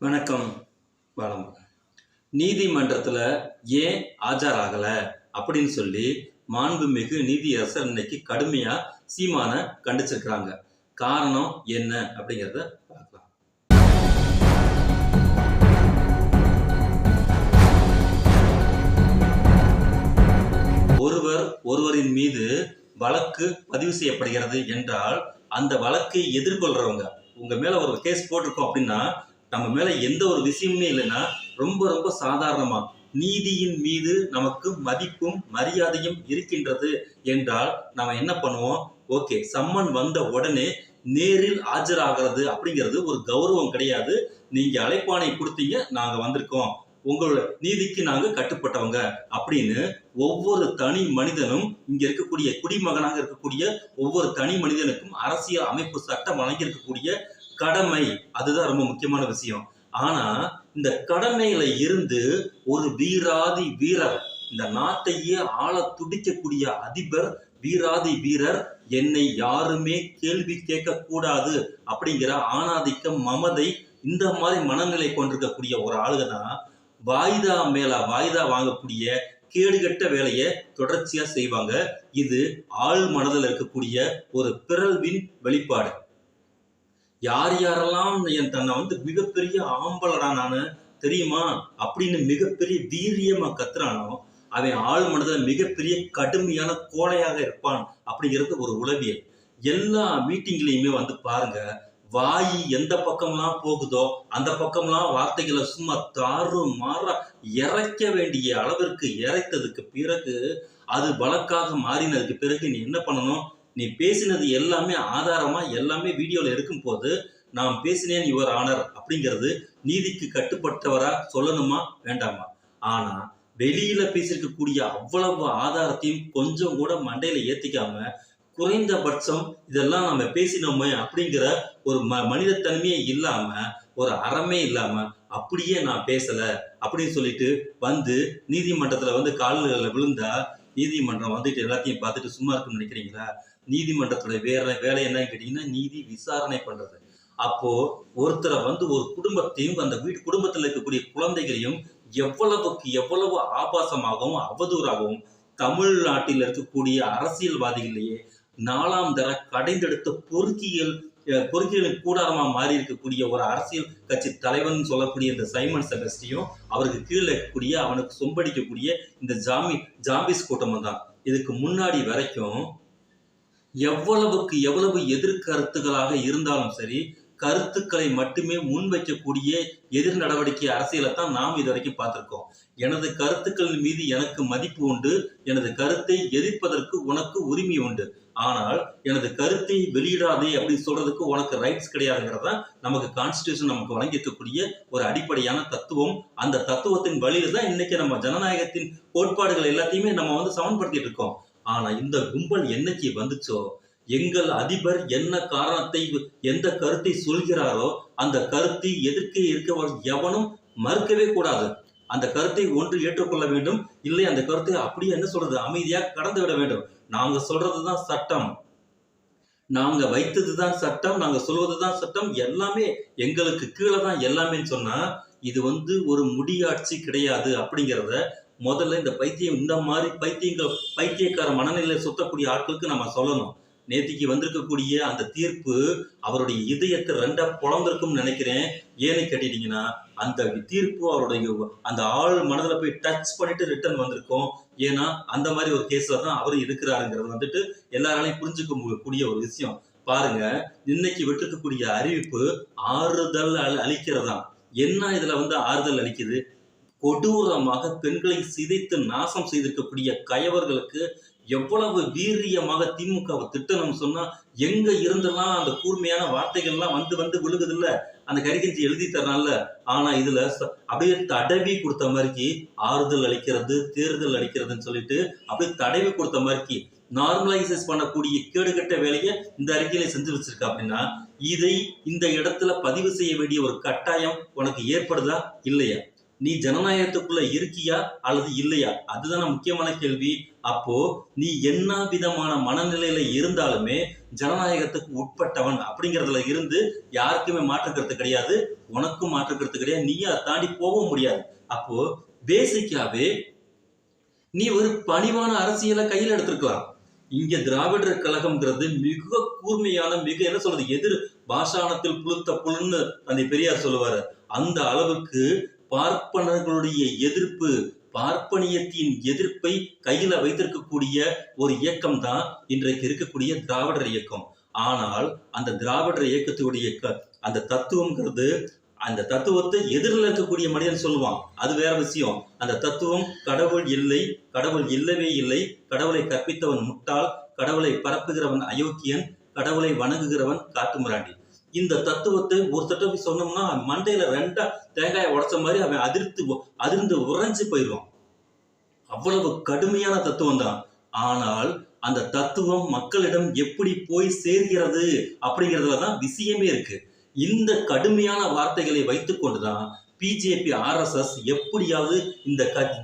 வணக்கம் வளம். நீதிமன்றத்தில் ஏன் ஆஜராகலை அப்படின்னு சொல்லி மாண்புமிகு நீதியரசர் இன்னைக்கு கடுமையாக சீமான கண்டிச்சிருக்கிறாங்க. காரணம் என்ன அப்படிங்கிறத பார்க்கலாம். ஒருவர் ஒருவரின் மீது வழக்கு பதிவு செய்யப்படுகிறது என்றால் அந்த வழக்கை எதிர்கொள்றவங்க உங்க மேல ஒரு கேஸ் போட்டிருக்கோம் அப்படின்னா நம்ம மேல எந்த ஒரு விஷயமுமே இல்லைன்னா ரொம்ப ரொம்ப சாதாரணமா நீதியின் மீது நமக்கு மதிப்பும் மரியாதையும் இருக்கின்றது என்றால் நாம என்ன பண்ணுவோம்? ஓகே சம்மன் வந்த உடனே நேரில் ஆஜராகிறது அப்படிங்கிறது ஒரு கௌரவம் கிடையாது. நீங்க அழைப்பானை கொடுத்தீங்க நாங்க வந்திருக்கோம். உங்களோட நீதிக்கு நாங்க கட்டுப்பட்டவங்க அப்படின்னு ஒவ்வொரு தனி மனிதனும் இங்க இருக்கக்கூடிய குடிமகனாக இருக்கக்கூடிய ஒவ்வொரு தனி மனிதனுக்கும் அரசியல் அமைப்பு சட்டம் வழங்கியிருக்கக்கூடிய கடமை அதுதான் ரொம்ப முக்கியமான விஷயம். ஆனா இந்த கடமையில இருந்து ஒரு வீராதி வீரர் இந்த நாட்டையே ஆள துடிக்கக்கூடிய அதிபர் வீராதி வீரர் என்னை யாருமே கேள்வி கேட்க கூடாது அப்படிங்கிற ஆணாதிக்கம் மமதை இந்த மாதிரி மனநிலை கொண்டிருக்கக்கூடிய ஒரு ஆளுக தான் வாய்தா மேல வாய்தா வாங்கக்கூடிய கேடுகட்ட வேலையை தொடர்ச்சியா செய்வாங்க. இது ஆள் மனதில் இருக்கக்கூடிய ஒரு பிறழ்வின் வெளிப்பாடு. யார் யாரெல்லாம் என் தன்னை வந்து மிகப்பெரிய ஆம்பளடா நான் தெரியுமா? அப்படின்னு மிகப்பெரிய வீரியமா கத்துறானோ அவன் ஆள் மனதில் மிகப்பெரிய கடுமையான கோழையாக இருப்பான் அப்படிங்கிறது ஒரு உளவியல். எல்லா மீட்டிங்லையுமே வந்து பாருங்க வாய் எந்த பக்கம்லாம் போகுதோ அந்த பக்கம்லாம் வார்த்தைகளை சும்மா தாறு மாற இறைக்க வேண்டிய அளவிற்கு இறைத்ததுக்கு பிறகு அது வழக்காக மாறினதுக்கு பிறகு நீ என்ன பண்ணணும்? நீ பேசினது எல்லாமே ஆதாரமா எல்லாமே வீடியோல இருக்கும் போது நான் பேசினேன் யுவர் ஆனர் அப்படிங்கிறது நீதிக்கு கட்டுப்பட்டவரா சொல்லணுமா? வேண்டாமா? ஆனா வெளியில பேசியிருக்கக்கூடிய அவ்வளவு ஆதாரத்தையும் கொஞ்சம் கூட மண்டையில ஏத்திக்காம குறைந்தபட்சம் இதெல்லாம் நம்ம பேசினோமே அப்படிங்கிற ஒரு ம மனிதத்தன்மையே இல்லாம ஒரு அறமே இல்லாம அப்படியே நான் பேசல அப்படின்னு சொல்லிட்டு வந்து நீதிமன்றத்துல வந்து கால்களில் விழுந்தா நீதிமன்றம் வந்துட்டு எல்லாத்தையும் பார்த்துட்டு சும்மா இருக்குன்னு நினைக்கிறீங்களா? நீதிமன்றத்தோட வேற வேலை என்னன்னு கேட்டீங்கன்னா நீதி விசாரணை பண்றது. அப்போ ஒருத்தரை வந்து ஒரு குடும்பத்தையும் அந்த வீட்டு குடும்பத்தில் இருக்கக்கூடிய குழந்தைகளையும் எவ்வளவுக்கு எவ்வளவு ஆபாசமாகவும் அவதூறாகவும் தமிழ்நாட்டில் இருக்கக்கூடிய அரசியல்வாதிகளையே நாலாம் தர கடைந்தெடுத்த பொறுக்கியல் அஹ், பொறுக்கியலின் கூடாரமா மாறி இருக்கக்கூடிய ஒரு அரசியல் கட்சி தலைவன் சொல்லக்கூடிய இந்த சைமன் செபஸ்டியும் அவருக்கு கீழே இருக்கக்கூடிய அவனுக்கு சொம்படிக்கக்கூடிய இந்த ஜாமி ஜாம்பிஸ் கூட்டமும் தான் இதுக்கு முன்னாடி வரைக்கும் எவ்வளவுக்கு எவ்வளவு எதிர்கருத்துகளாக இருந்தாலும் சரி கருத்துக்களை மட்டுமே முன்வைக்கக்கூடிய எதிர் நடவடிக்கை அரசியலை தான் நாம் இது வரைக்கும் பார்த்துருக்கோம். எனது கருத்துக்கள் மீது எனக்கு மதிப்பு உண்டு எனது கருத்தை எதிர்ப்பதற்கு உனக்கு உரிமை உண்டு. ஆனால் எனது கருத்தை வெளியிடாதே அப்படின்னு சொல்றதுக்கு உனக்கு ரைட்ஸ் கிடையாதுங்கிறதா நமக்கு கான்ஸ்டியூஷன் நமக்கு வழங்கியிருக்கக்கூடிய ஒரு அடிப்படையான தத்துவம். அந்த தத்துவத்தின் வழியில தான் இன்னைக்கு நம்ம ஜனநாயகத்தின் கோட்பாடுகள் எல்லாத்தையுமே நம்ம வந்து சமன்படுத்திட்டு இருக்கோம். ஆனா இந்த கும்பல் என்னைக்கு வந்துச்சோ எங்கள் அதிபர் என்ன காரணத்தை எந்த கருத்தை சொல்கிறாரோ அந்த கருத்தை எதிர்க்க இருக்கவர் எவனும் மறுக்கவே கூடாது. அந்த கருத்தை ஒன்று ஏற்றுக்கொள்ள வேண்டும். இல்லை அந்த கருத்தை அப்படியே என்ன சொல்றது? அமைதியாக கடந்து விட வேண்டும். நாங்க சொல்றதுதான் சட்டம். நாங்க வைத்ததுதான் சட்டம். நாங்க சொல்வதுதான் சட்டம். எல்லாமே எங்களுக்கு கீழே தான் எல்லாமேன்னு சொன்னா இது வந்து ஒரு முடியாட்சி கிடையாது அப்படிங்கிறத முதல்ல இந்த பைத்தியம் இந்த மாதிரி பைத்தியங்கள் பைத்தியக்கார மனநிலையில் சுத்தக்கூடிய ஆட்களுக்கு நம்ம சொல்லணும். நேத்திக்கு வந்திருக்கக்கூடிய அந்த தீர்ப்பு அவருடைய இதயத்தை ரெண்டா புலந்திருக்கும்னு நினைக்கிறேன். ஏன்னு கேட்டிட்டீங்கன்னா அந்த தீர்ப்பு அவருடைய அந்த ஆள் மனதில் போய் டச் பண்ணிட்டு ரிட்டர்ன் வந்திருக்கோம். ஏன்னா அந்த மாதிரி ஒரு கேஸில் தான் அவர் இருக்கிறாருங்கிறது வந்துட்டு எல்லாராலையும் புரிஞ்சுக்க கூடிய ஒரு விஷயம். பாருங்க இன்னைக்கு விட்டுருக்கக்கூடிய அறிவிப்பு ஆறுதல் அளிக்கிறதா? என்ன இதுல வந்து ஆறுதல் அளிக்குது? கொடூரமாக பெண்களை சிதைத்து நாசம் செய்திருக்கக்கூடிய கயவர்களுக்கு எவ்வளவு வீரியமாக திமுகவை திட்டணும் சொன்னா எங்க இருந்தெல்லாம் அந்த கூர்மையான வார்த்தைகள்லாம் வந்து வந்து விழுகுதுல்ல? அந்த கரிகஞ்சி எழுதி தரனால ஆனா இதுல ச- அப்படியே தடவி கொடுத்த மாதிரிக்கு ஆறுதல் அளிக்கிறது தேர்தல் அளிக்கிறதுன்னு சொல்லிட்டு அப்படியே தடவி கொடுத்த மாதிரிக்கு நார்மலைசஸ் பண்ணக்கூடிய கேடுகட்ட வேலையை இந்த அறிக்கையில செஞ்சு வச்சிருக்கா அப்படின்னா இதை இந்த இடத்துல பதிவு செய்ய வேண்டிய ஒரு கட்டாயம் உனக்கு ஏற்படுதா? இல்லையா? நீ ஜனநாயகத்துக்குள்ள இருக்கியா அல்லது இல்லையா? அதுதான முக்கியமான கேள்வி. அப்போ நீ என்ன விதமான மனநிலையில இருந்தாலுமே ஜனநாயகத்துக்கு உட்பட்டவன் அப்படிங்கறதுல இருந்து யாருக்குமே மாற்று கருத்து கிடையாது. உனக்கும் மாற்று கிடையாது. நீ அதை தாண்டி போகவும் முடியாது. அப்போ பேசிக்காவே நீ ஒரு பணிவான அரசியலை கையில் எடுத்திருக்கலாம். இங்க திராவிடர் கழகம்ங்கிறது மிக கூர்மையான மிக என்ன சொல்றது? எதிர் பாஷாணத்தில் புழுத்த புழுன்னு தந்தை பெரியார் சொல்லுவாரு. அந்த அளவுக்கு பார்ப்பனர்களுடைய எதிர்ப்பு பார்ப்பனியத்தின் எதிர்ப்பை கையில வைத்திருக்கக்கூடிய ஒரு இயக்கம் தான் இன்றைக்கு இருக்கக்கூடிய திராவிடர் இயக்கம். ஆனால் அந்த திராவிடர் இயக்கத்துடைய அந்த தத்துவம்ங்கிறது அந்த தத்துவத்தை எதிரில் இருக்கக்கூடிய மனிதன் சொல்லுவான். அது வேற விஷயம். அந்த தத்துவம் கடவுள் இல்லை கடவுள் இல்லவே இல்லை கடவுளை கற்பித்தவன் முட்டாள் கடவுளை பரப்புகிறவன் அயோக்கியன் கடவுளை வணங்குகிறவன் காட்டுமிராண்டி. இந்த தத்துவத்தை ஒரு தடவை சொன்னோம்னா மண்டையில ரெண்டா தேங்காயை உடைச்ச மாதிரி அவன் அதிர்த்து அதிர்ந்து உறைஞ்சு போயிடுவான். அவ்வளவு கடுமையான தத்துவம் தான். ஆனால் அந்த தத்துவம் மக்களிடம் எப்படி போய் சேர்கிறது அப்படிங்கிறதுல தான் விஷயமே இருக்கு. இந்த கடுமையான வார்த்தைகளை வைத்துக்கொண்டுதான் பிஜேபி ஆர்எஸ்எஸ் எப்படியாவது இந்த க-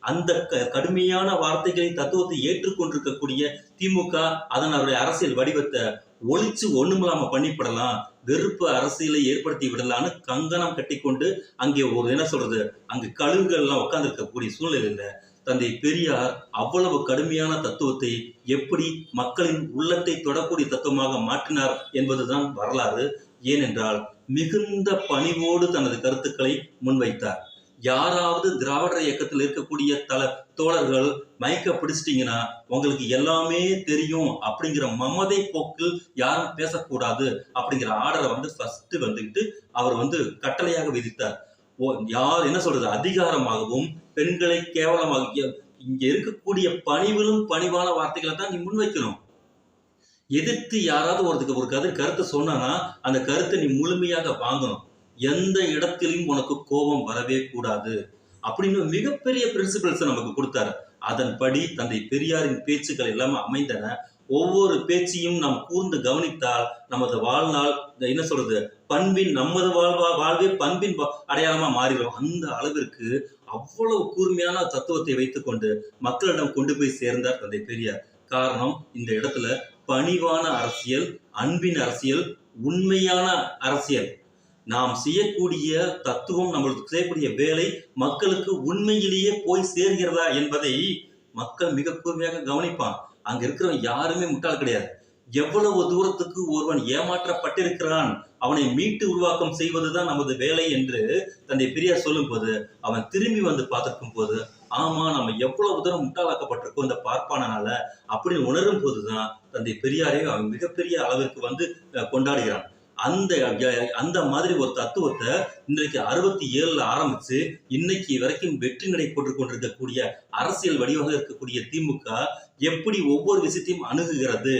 அந்த க- கடுமையான வார்த்தைகளின் தத்துவத்தை ஏற்றுக்கொண்டிருக்கக்கூடிய திமுக அதன் அவருடைய அரசியல் வடிவத்தை ஒழிச்சு ஒண்ணுமில்லாம பண்ணிப்படலாம். வெறுப்பு அரசியலை ஏற்படுத்தி விடலான்னு கங்கணம் கட்டிக்கொண்டு அங்கே ஒரு என்ன சொல்றது? அங்கு கழுகுகள்லாம் உட்கார்ந்து இருக்கக்கூடிய சூழ்நிலையில தந்தை பெரியார் அவ்வளவு கடுமையான தத்துவத்தை எப்படி மக்களின் உள்ளத்தை தொடக்கூடிய தத்துவமாக மாற்றினார் என்பதுதான் வரலாறு. ஏனென்றால் மிகுந்த பணிவோடு தனது கருத்துக்களை முன்வைத்தார். யாராவது திராவிடர் இயக்கத்தில் இருக்கக்கூடிய தல தோழர்கள் மைக்க பிடிச்சிட்டிங்கன்னா உங்களுக்கு எல்லாமே தெரியும் அப்படிங்கிற மமதை போக்கில் யாரும் பேசக்கூடாது அப்படிங்கிற ஆர்டரை வந்து ஃபர்ஸ்ட் வந்துக்கிட்டு அவர் வந்து கட்டளையாக விதித்தார். ஓ யார் என்ன சொல்றது? அதிகாரமாகவும் பெண்களை கேவலமாக இங்க இருக்கக்கூடிய பணிவிலும் பணிவான வார்த்தைகளை தான் நீ முன்வைக்கணும். எதிர்த்து யாராவது ஒருத்துக்கு ஒரு கதை கருத்தை சொன்னானா அந்த கருத்தை நீ முழுமையாக வாங்கணும். எந்த இடத்திலையும் உனக்கு கோபம் வரவே கூடாது. அப்படின்னு மிகப்பெரிய பிரின்சிபல்ஸ் நமக்கு கொடுத்தாரு. அதன்படி தந்தை பெரியாரின் பேச்சுக்கள் எல்லாமே அமைந்தன. ஒவ்வொரு பேச்சையும் நாம் கூர்ந்து கவனித்தால் நமது வாழ்நாள் என்ன சொல்றது பண்பின் நமது வாழ்வா வாழ்வே பண்பின் அடையாளமா மாறிடும் அந்த அளவிற்கு அவ்வளவு கூர்மையான தத்துவத்தை வைத்துக்கொண்டு மக்களிடம் கொண்டு போய் சேர்ந்தார் தந்தை பெரியார். காரணம் இந்த இடத்துல பணிவான அரசியல் அன்பின் அரசியல் உண்மையான அரசியல். நாம் செய்யக்கூடிய தத்துவம் நம்மளுக்கு செய்யக்கூடிய வேலை மக்களுக்கு உண்மையிலேயே போய் சேர்கிறதா என்பதை மக்கள் மிக கூர்மையாக கவனிப்பான் அங்க இருக்கிறவன் யாருமே முட்டாள் கிடையாது. எவ்வளவு தூரத்துக்கு ஒருவன் ஏமாற்றப்பட்டிருக்கிறான் அவனை மீட்டு உருவாக்கம் செய்வதுதான் நமது வேலை என்று தந்தை பெரியார் சொல்லும் போது அவன் திரும்பி வந்து பார்த்திருக்கும் போது ஆமா நம்ம எவ்வளவு தூரம் முட்டாளாக்கப்பட்டிருக்கோம் இந்த பார்ப்பானனால அப்படின்னு உணரும் போதுதான் தந்தை பெரியாரை அவன் மிகப்பெரிய அளவிற்கு வந்து கொண்டாடுகிறான். அந்த அந்த மாதிரி ஒரு தத்துவத்தை இன்றைக்கு அறுபத்தி ஏழுல ஆரம்பிச்சு இன்னைக்கு வரைக்கும் வெற்றி நடை போட்டு கொண்டிருக்கக்கூடிய அரசியல் வடிவாக இருக்கக்கூடிய திமுக எப்படி ஒவ்வொரு விஷயத்தையும் அணுகுகிறது?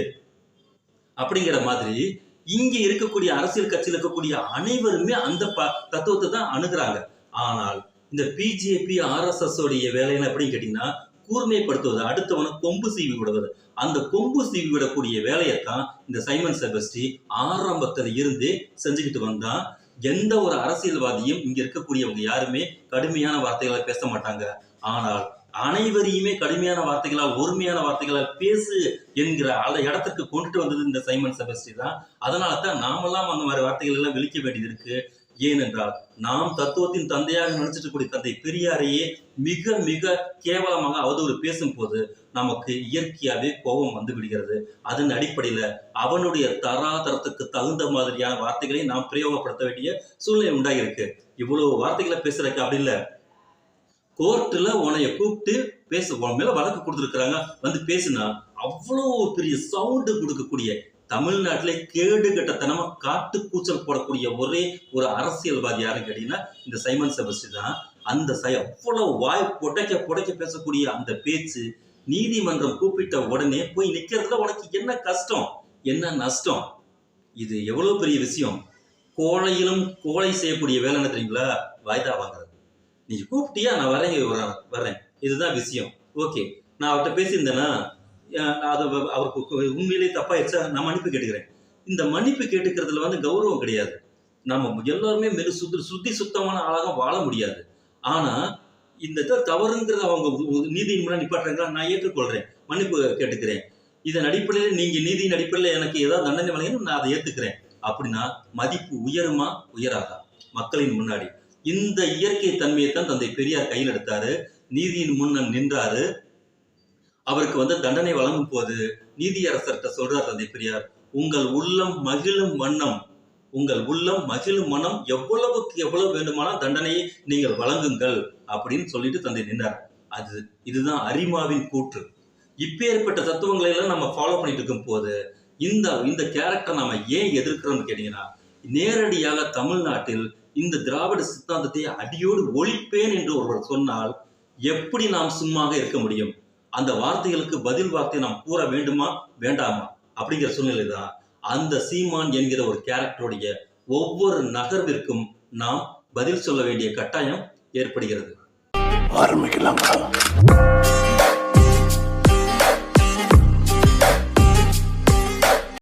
அப்படிங்கிற மாதிரி இங்க இருக்கக்கூடிய அரசியல் கட்சியில் இருக்கக்கூடிய அனைவருமே அந்த ப- தத்துவத்தை தான் அணுகுறாங்க. ஆனால் இந்த பிஜேபி ஆர்எஸ்எஸ் உடைய வேலைகள் எப்படின்னு கேட்டீங்கன்னா கூர்மைப்படுத்துவது அடுத்தவனை கொம்பு சீவி விடுவது. அந்த கொம்பு சீவி விடக்கூடிய வேலையைத்தான் இந்த சைமன் செபஸ்டி ஆரம்பத்தில் இருந்தே செஞ்சுக்கிட்டு வந்தான் எந்த ஒரு அரசியல்வாதியும் இங்க இருக்கக்கூடியவங்க யாருமே கடுமையான வார்த்தைகளை பேச மாட்டாங்க. ஆனால் அனைவரையுமே கடுமையான வார்த்தைகளால் ஒருமையான வார்த்தைகளால் பேசு என்கிற அந்த இடத்துக்கு கொண்டுட்டு வந்தது இந்த சைமன் செபஸ்டி தான். அதனால தான் நாமெல்லாம் அந்த மாதிரி வார்த்தைகள் எல்லாம் விழிக்க வேண்டியது இருக்கு. ஏனென்றால் நாம் தத்துவத்தின் தந்தையாக நினைச்சிட்டு கூடிய தந்தை பெரியாரையே மிக மிக கேவலமாக அவதூறு பேசும்போது நமக்கு இயற்கையாகவே கோபம் வந்து விடுகிறது. அதன் அடிப்படையில் அவனுடைய தராதரத்துக்கு தகுந்த மாதிரியான வார்த்தைகளை நாம் பிரயோகப்படுத்த வேண்டிய சூழ்நிலை உண்டாகிருக்கு இவ்வளவு வார்த்தைகளை பேசுறதுக்கு அப்படி இல்லை. கோர்ட்டில் உன்னைய கூப்பிட்டு பேச உன் மேல வழக்கு கொடுத்துருக்குறாங்க வந்து பேசுனா அவ்வளோ பெரிய சவுண்டு கொடுக்கக்கூடிய தமிழ்நாட்டிலே கேடு கட்டத்தனமா காட்டு கூச்சல் போடக்கூடிய ஒரே ஒரு அரசியல்வாதி யாருன்னு கேட்டீங்கன்னா இந்த சைமன் செபஸ்டி தான். அந்த சை அவ்வளவு வாய் புடைக்க புடைக்க பேசக்கூடிய அந்த பேச்சு நீதிமன்றம் கூப்பிட்ட உடனே போய் நிக்கிறதுல உனக்கு என்ன கஷ்டம்? என்ன நஷ்டம்? இது எவ்வளவு பெரிய விஷயம்? கோழையிலும் கோழை செய்யக்கூடிய வேலை என்ன தெரியுங்களா? வாய்தா வாங்குறது. நீங்க கூப்பிட்டியா? நான் வரேன் வரேன் வரேன் இதுதான் விஷயம். ஓகே. நான் அவர்கிட்ட பேசியிருந்தேன்னா அது அவருக்கு உண்மையிலே தப்பாயிடுச்சா? நான் மன்னிப்பு கேட்டுக்கிறேன். இந்த மன்னிப்பு கேட்டுக்கிறதுல வந்து கௌரவம் கிடையாது. நம்ம எல்லாருமே மெரு சுத்தி சுத்தி சுத்தமான ஆளாக வாழ முடியாது. ஆனா இந்த இதை தவறுங்கிறத அவங்க நீதியின் முன்னாடி நிப்பாட்டுறாங்களா? நான் ஏற்றுக்கொள்றேன். மன்னிப்பு கேட்டுக்கிறேன். இதன் அடிப்படையில் நீங்க நீதியின் அடிப்படையில் எனக்கு ஏதாவது தண்டனை வழங்கினா நான் அதை ஏத்துக்கிறேன். அப்படின்னா மதிப்பு உயருமா? உயராதா? மக்களின் முன்னாடி. இந்த இயற்கை தன்மையை தான் தந்தை பெரியார் கையில் எடுத்தாரு. நீதியின் முன்ன நின்றாரு. அவருக்கு வந்து தண்டனை வழங்கும் போது நீதியரசர்கிட்ட சொல்றார் தந்தை பெரியார் உங்கள் உள்ளம் மகிழும் வண்ணம் உங்கள் உள்ளம் மகிழும் மனம் எவ்வளவுக்கு எவ்வளவு வேண்டுமானால் தண்டனையை நீங்கள் வழங்குங்கள் அப்படின்னு சொல்லிட்டு தந்தை நின்றார் அது இதுதான் அரிமாவின் கூற்று. இப்பேற்பட்ட தத்துவங்களை எல்லாம் நம்ம ஃபாலோ பண்ணிட்டு இருக்கும் போது இந்த இந்த கேரக்டர் நாம ஏன் எதிர்க்கிறோம்னு கேட்டீங்கன்னா நேரடியாக தமிழ்நாட்டில் இந்த திராவிட சித்தாந்தத்தை அடியோடு ஒழிப்பேன் என்று ஒருவர் சொன்னால் எப்படி நாம் சும்மாக இருக்க முடியும்? அந்த வார்த்தைகளுக்கு பதில் வார்த்தை நாம் கூற வேண்டுமா வேண்டாமா? அப்படிங்கிற சூழ்நிலை தான் அந்த சீமான் என்கிற ஒரு கேரக்டருடைய ஒவ்வொரு நகர்விற்கும் நாம் பதில் சொல்ல வேண்டிய கட்டாயம் ஏற்படுகிறது. ஆரம்பிக்கலாம்.